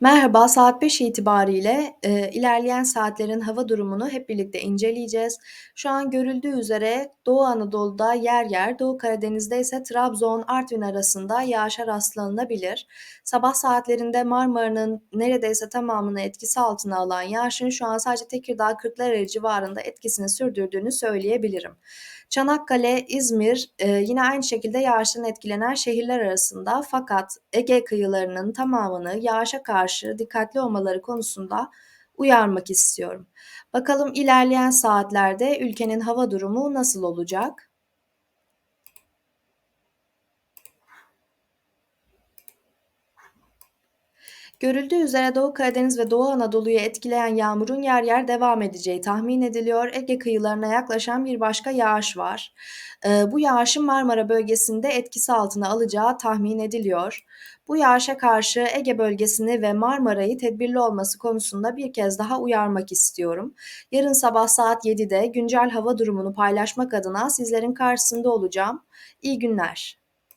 Merhaba, saat 5 itibariyle, eee, ilerleyen saatlerin hava durumunu hep birlikte inceleyeceğiz. Şu an görüldüğü üzere Doğu Anadolu'da yer yer, Doğu Karadeniz'de ise Trabzon, Artvin arasında yağışa rastlanılabilir. Sabah saatlerinde Marmara'nın neredeyse tamamını etkisi altına alan yağışın şu an sadece Tekirdağ, Kırklareli civarında etkisini sürdürdüğünü söyleyebilirim. Çanakkale, İzmir, eee, yine aynı şekilde yağıştan etkilenen şehirler arasında fakat Ege kıyılarının tamamını yağışa karşı dikkatli olmaları konusunda uyarmak istiyorum. Bakalım ilerleyen saatlerde ülkenin hava durumu nasıl olacak? Görüldüğü üzere Doğu Karadeniz ve Doğu Anadolu'yu etkileyen yağmurun yer yer devam edeceği tahmin ediliyor. Ege kıyılarına yaklaşan bir başka yağış var. Eee, bu yağışın Marmara bölgesinde etkisi altına alacağı tahmin ediliyor. Bu yağışa karşı Ege bölgesini ve Marmara'yı tedbirli olması konusunda bir kez daha uyarmak istiyorum. Yarın sabah saat 7'de güncel hava durumunu paylaşmak adına sizlerin karşısında olacağım. İyi günler.